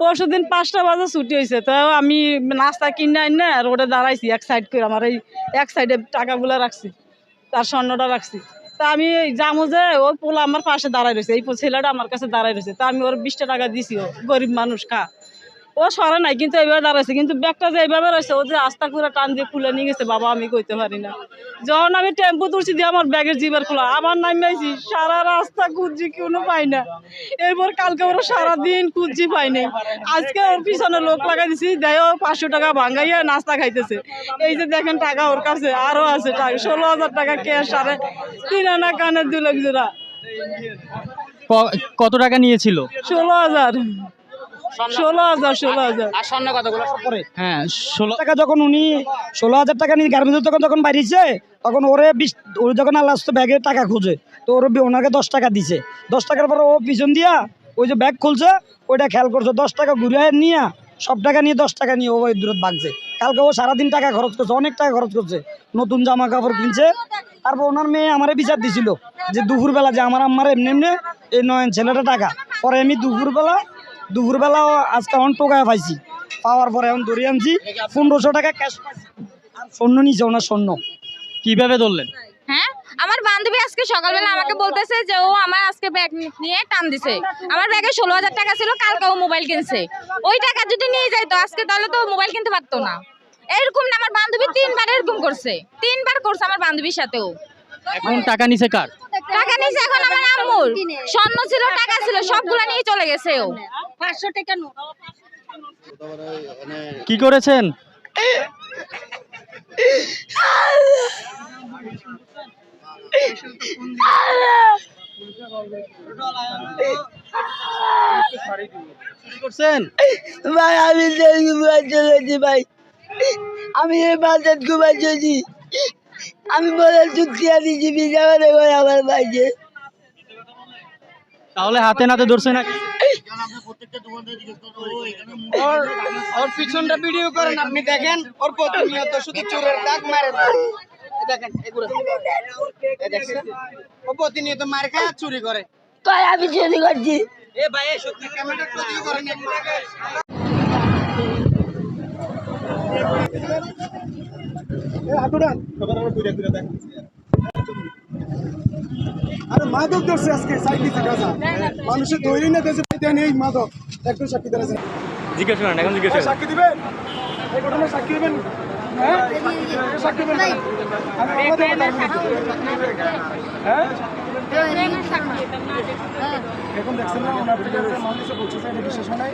পরশু দিন পাঁচটা বাজে ছুটি হয়েছে তো আমি নাস্তা কিনে আইন না রোডে দাঁড়াইছি, এক সাইড করে আমার এই এক সাইডে টাকাগুলো রাখছি, তার স্বর্ণটা রাখছি। তা আমি যাব যে ওই পোলা আমার পাশে দাঁড়াই রয়েছে, এই ছেলেটা আমার কাছে দাঁড়াই রয়েছে, তা আমি ওর বিশটা টাকা দিছি, ও গরিব মানুষ, খা। ও সরে নাই, কিন্তু এইভাবে দাঁড়াইছে, কিন্তু ব্যাগটা যে এইভাবে রয়েছে, ও যে আস্তা করে টান দিয়ে খুলে নিয়ে গেছে, বাবা আমি কইতে পারি না। যখন আমি টেম্পু তুলছি দিয়ে আমার ব্যাগের জিবার খোলা। আমার নামিয়েছি সারা রাস্তা খুঁজছি কোনো পাই না। এরপর কালকে ওরা সারাদিন খুঁজছি পাইনি আজকে ওর পিছনে লোক লাগাই দিছি দেয় পাঁচশো টাকা ভাঙ্গাইয়া নাস্তা খাইতেছে। এই যে দেখেন টাকা ওর কাছে আরও আছে টাকা ষোলো হাজার টাকা ক্যাশ সাড়ে তিন আনা কানের দু লাখ জোড়া। ক- কত টাকা নিয়েছিল? ষোলো হাজার। ষোলো হাজার ষোলো হাজার। আর স্বর্ণ কতগুলো? হ্যাঁ ষোলো টাকা যখন উনি ষোলো হাজার টাকা নিয়ে গার্মেন্টস তখন যখন বাড়িছে তখন ওরে বিশ ওর যখন আল্লাহ ব্যাগে টাকা খুঁজে তো ওর ওনাকে দশ টাকা দিছে। দশ টাকার পরে ও পিছন দিয়া ওই যে ব্যাগ খুলছে ওইটা খেয়াল করছে দশ টাকা ঘুরে নিয়ে সব টাকা নিয়ে দশ টাকা নিয়ে ও ওই দূরত ভাগছে। কালকে ও সারাদিন টাকা খরচ করছে অনেক টাকা খরচ করছে। নতুন জামা কাপড় কিনছে তারপর ওনার মেয়ে আমারে বিচার দিছিল যে দুপুরবেলা যে আমার আমার এমনি এমনি এই নয়ন ছেলেটা টাকা। পরে আমি দুপুরবেলা দুপুরবেলা ও আজকে অন টোকায় পাইছি। পাওয়ার পরে এখন ধরে আনছি। পনেরোশো টাকা ক্যাশ পাইছি। আর স্বর্ণ নিচে ওনার স্বর্ণ। কীভাবে ধরলেন? হ্যাঁ আমার বান্ধবী আজকে সকালবেলা আমাকে বলতেছে যে ও আমার আজকে ব্যাগ নিয়ে টান দিছে। আমার ব্যাগে ষোলো হাজার টাকা ছিল কালকে ও মোবাইল কিনছে। ওই টাকা যদি নিয়ে যাইতো আজকে তাহলে তো মোবাইল কিনতে পারতো না। এরকম না আমার বান্ধবী তিনবার এরকম করছে। তিনবার করছে আমার বান্ধবীর সাথেও। এখন টাকা নিছে কার? টাকা নিয়েছে এখন আমার আম্মুর। স্বর্ণ ছিল টাকা ছিল সবগুলো নিয়ে চলে গেছে ও। পাঁচশো টাকা নোট। কি করেছেন? চুরি করছেন? ভাই আমি চলেছি ভাই। আমি এই বাজার ঘুমাই চলেছি। আমি বলে চুক্তি বিজা আমার ভাইকে। তাহলে হাতে নাতে ধরছে না? ওর পিছনটা ভিডিও করেন আপনি দেখেন ওর প্রতিনিয়ত শুধু চোরের দাগ মারে দেখেন এগুলো। ও প্রতিনিয়ত মার খায় চুরি করে। তাই আমি চুরি করছি। এ ভাই সত্যি ক্যামেরা প্রতিও করেন আরে মাদক ধরছে আজকে সাইকেল গাছা মানুষের ধৈর্য না দেশে দেন এই মাদক। একটু সাক্ষী দেন জিজ্ঞেস করেন এখন জিজ্ঞেস সাক্ষী দিবেন? এই ঘটনায় সাক্ষী দিবেন? হ্যাঁ? সাক্ষী দিবেন হ্যাঁ? এখন দেখছেন না ওনার বলছে এটা বিশ্বাস হয় নাই।